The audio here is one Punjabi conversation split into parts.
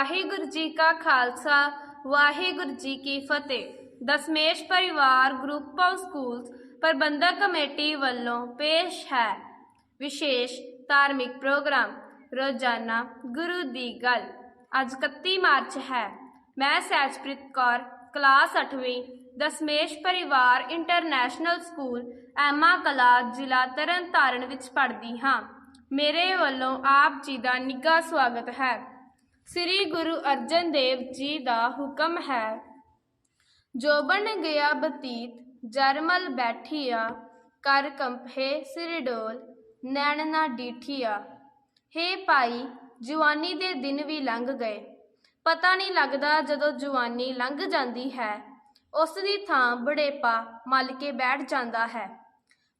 ਵਾਹਿਗੁਰੂ ਜੀ ਕਾ ਖਾਲਸਾ, ਵਾਹਿਗੁਰੂ ਜੀ ਕੀ ਫਤਿਹ। Dashmesh Parivar group of schools Parbandhak committee ਵੱਲੋਂ ਪੇਸ਼ ਹੈ ਵਿਸ਼ੇਸ਼ ਧਾਰਮਿਕ ਪ੍ਰੋਗਰਾਮ, ਰੋਜ਼ਾਨਾ ਗੁਰੂ ਦੀ ਗੱਲ। ਅੱਜ 31 ਮਾਰਚ ਹੈ। ਮੈਂ ਸਹਿਜਪ੍ਰੀਤ ਕੌਰ, ਕਲਾਸ 8ਵੀਂ Dashmesh Parivar international school, Emma ਕਲਾ, ਜ਼ਿਲ੍ਹਾ ਤਰਨਤਾਰਨ ਵਿੱਚ ਪੜ੍ਹਦੀ ਹਾਂ। ਮੇਰੇ ਵੱਲੋਂ ਆਪ ਜੀ ਦਾ ਨਿੱਘਾ ਸਵਾਗਤ ਹੈ। ਸ੍ਰੀ ਗੁਰੂ ਅਰਜਨ ਦੇਵ ਜੀ ਦਾ ਹੁਕਮ ਹੈ, ਜੋ ਬਣ ਗਿਆ ਬਤੀਤ, ਜਰਮਲ ਬੈਠੀਆ, ਕਰ ਕੰਪੇ ਸਿਰ ਡੋਲ, ਨੈਣ ਨਾ ਡੀਠੀਆ। ਹੇ ਭਾਈ, ਜਵਾਨੀ ਦੇ ਦਿਨ ਵੀ ਲੰਘ ਗਏ। ਪਤਾ ਨਹੀਂ ਲੱਗਦਾ ਜਦੋਂ ਜਵਾਨੀ ਲੰਘ ਜਾਂਦੀ ਹੈ। ਉਸ ਦੀ ਥਾਂ ਬੁਢੇਪਾ ਮਲ ਕੇ ਬੈਠ ਜਾਂਦਾ ਹੈ।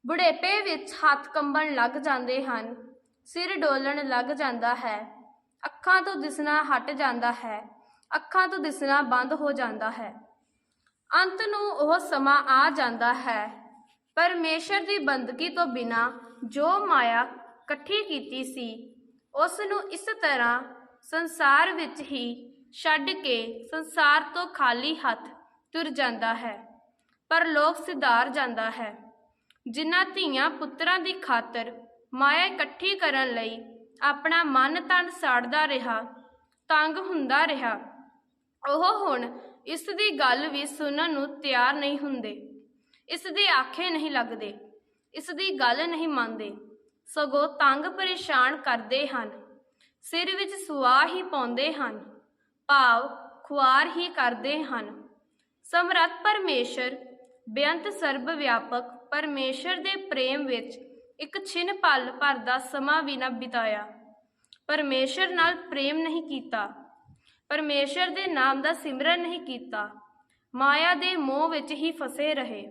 ਬੁਢੇਪੇ ਵਿੱਚ ਹੱਥ ਕੰਬਣ ਲੱਗ ਜਾਂਦੇ ਹਨ। ਸਿਰ ਡੋਲਣ ਲੱਗ ਜਾਂਦਾ ਹੈ। ਅੱਖਾਂ ਤੋਂ ਦਿਸਣਾ ਹਟ ਜਾਂਦਾ ਹੈ, ਅੱਖਾਂ ਤੋਂ ਦਿਸਣਾ ਬੰਦ ਹੋ ਜਾਂਦਾ ਹੈ। ਅੰਤ ਨੂੰ ਉਹ ਸਮਾਂ ਆ ਜਾਂਦਾ ਹੈ। ਪਰਮੇਸ਼ਰ ਦੀ ਬੰਦਗੀ ਤੋਂ ਬਿਨਾ ਜੋ ਮਾਇਆ ਇਕੱਠੀ ਕੀਤੀ ਸੀ, ਉਸ ਨੂੰ ਇਸ ਤਰ੍ਹਾਂ ਸੰਸਾਰ ਵਿੱਚ ਹੀ ਛੱਡ ਕੇ ਸੰਸਾਰ ਤੋਂ ਖਾਲੀ ਹੱਥ ਤੁਰ ਜਾਂਦਾ ਹੈ ਪਰ ਲੋਕ ਸਿਧਾਰ ਜਾਂਦਾ ਹੈ। ਜਿਨ੍ਹਾਂ ਧੀਆਂ ਪੁੱਤਰਾਂ ਦੀ ਖਾਤਰ ਮਾਇਆ ਇਕੱਠੀ ਕਰਨ ਲਈ ਆਪਣਾ ਮਨ ਤਨ ਸਾੜਦਾ ਰਿਹਾ, ਤੰਗ ਹੁੰਦਾ ਰਿਹਾ। ਉਹ ਹੁਣ ਇਸ ਦੀ ਗੱਲ ਵੀ ਸੁਣਨ ਨੂੰ ਤਿਆਰ ਨਹੀਂ ਹੁੰਦੇ। ਇਸ ਦੇ ਆਖੇ ਨਹੀਂ ਲੱਗਦੇ, ਇਸ ਦੀ ਗੱਲ ਨਹੀਂ ਮੰਨਦੇ। ਸਗੋਂ ਤੰਗ ਪਰੇਸ਼ਾਨ ਕਰਦੇ ਹਨ, ਸਿਰ ਵਿੱਚ ਸੁਆਹ ਹੀ ਪਾਉਂਦੇ ਹਨ, ਭਾਵ ਖੁਆਰ ਹੀ ਕਰਦੇ ਹਨ। ਸਮਰੱਥ ਪਰਮੇਸ਼ਰ, ਬੇਅੰਤ ਸਰਬ ਵਿਆਪਕ ਪਰਮੇਸ਼ਰ ਦੇ ਪ੍ਰੇਮ ਵਿੱਚ ਇੱਕ ਛਿਨ ਪਲ ਭਰ ਦਾ ਸਮਾਂ ਵੀ ਨਾ ਬਿਤਾਇਆ। ਪਰਮੇਸ਼ਰ ਨਾਲ ਪ੍ਰੇਮ ਨਹੀਂ ਕੀਤਾ। ਪਰਮੇਸ਼ਰ ਦੇ ਨਾਮ ਦਾ ਸਿਮਰਨ ਨਹੀਂ ਕੀਤਾ। ਮਾਇਆ ਦੇ ਮੋਹ ਵਿੱਚ ਹੀ ਫਸੇ ਰਹੇ।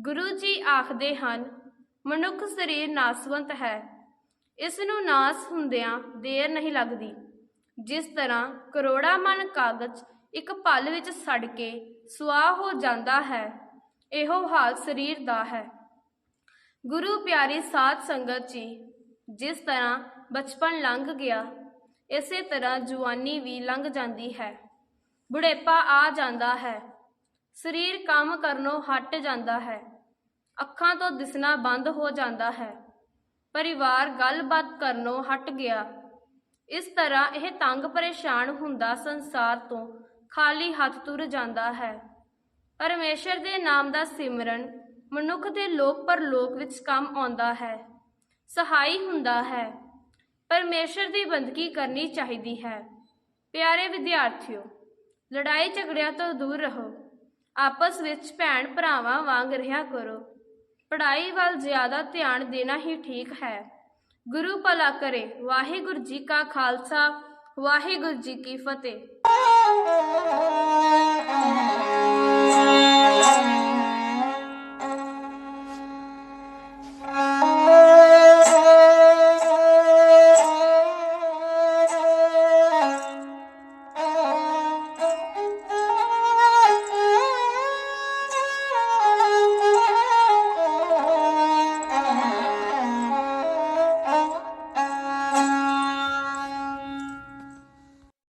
ਗੁਰੂ ਜੀ ਆਖਦੇ ਹਨ, ਮਨੁੱਖ ਸਰੀਰ ਨਾਸਵੰਤ ਹੈ। ਇਸ ਨੂੰ ਨਾਸ ਹੁੰਦਿਆਂ ਦੇਰ ਨਹੀਂ ਲੱਗਦੀ। ਜਿਸ ਤਰ੍ਹਾਂ ਕਰੋੜਾ ਮਨ ਕਾਗਜ਼ ਇੱਕ ਪਲ ਵਿੱਚ ਸੜ ਕੇ ਸੁਆਹ ਹੋ ਜਾਂਦਾ ਹੈ, ਇਹੋ ਹਾਲ ਸਰੀਰ ਦਾ ਹੈ। ਗੁਰੂ ਪਿਆਰੀ ਸਾਧ ਸੰਗਤ ਜੀ, ਜਿਸ ਤਰ੍ਹਾਂ ਬਚਪਨ ਲੰਘ ਗਿਆ, ਇਸੇ ਤਰ੍ਹਾਂ ਜਵਾਨੀ ਵੀ ਲੰਘ ਜਾਂਦੀ ਹੈ। ਬੁਢੇਪਾ ਆ ਜਾਂਦਾ ਹੈ। ਸਰੀਰ ਕੰਮ ਕਰਨੋਂ ਹਟ ਜਾਂਦਾ ਹੈ। ਅੱਖਾਂ ਤੋਂ ਦਿਸਣਾ ਬੰਦ ਹੋ ਜਾਂਦਾ ਹੈ। ਪਰਿਵਾਰ ਗੱਲਬਾਤ ਕਰਨੋਂ ਹਟ ਗਿਆ। ਇਸ ਤਰ੍ਹਾਂ ਇਹ ਤੰਗ ਪਰੇਸ਼ਾਨ ਹੁੰਦਾ ਸੰਸਾਰ ਤੋਂ ਖਾਲੀ ਹੱਥ ਤੁਰ ਜਾਂਦਾ ਹੈ। ਪਰਮੇਸ਼ਰ ਦੇ ਨਾਮ ਦਾ ਸਿਮਰਨ ਮਨੁੱਖ ਦੇ ਲੋਕ ਪਰਲੋਕ ਵਿੱਚ ਕੰਮ ਆਉਂਦਾ ਹੈ। ਸਹਾਈ ਹੁੰਦਾ ਹੈ। ਪਰਮੇਸ਼ਰ ਦੀ ਬੰਦਗੀ ਕਰਨੀ ਚਾਹੀਦੀ ਹੈ। ਪਿਆਰੇ ਵਿਦਿਆਰਥੀਓ, ਲੜਾਈ ਝਗੜਿਆਂ ਤੋਂ ਦੂਰ ਰਹੋ। ਆਪਸ ਵਿੱਚ ਭੈਣ ਭਰਾਵਾਂ ਵਾਂਗ ਰਿਹਾ ਕਰੋ। ਪੜ੍ਹਾਈ ਵੱਲ ਜ਼ਿਆਦਾ ਧਿਆਨ ਦੇਣਾ ਹੀ ਠੀਕ ਹੈ। ਗੁਰੂ ਭਲਾ ਕਰੇ। ਵਾਹਿਗੁਰੂ ਜੀ ਕਾ ਖਾਲਸਾ। ਵਾਹਿਗੁਰੂ ਜੀ ਕੀ ਫਤਿਹ।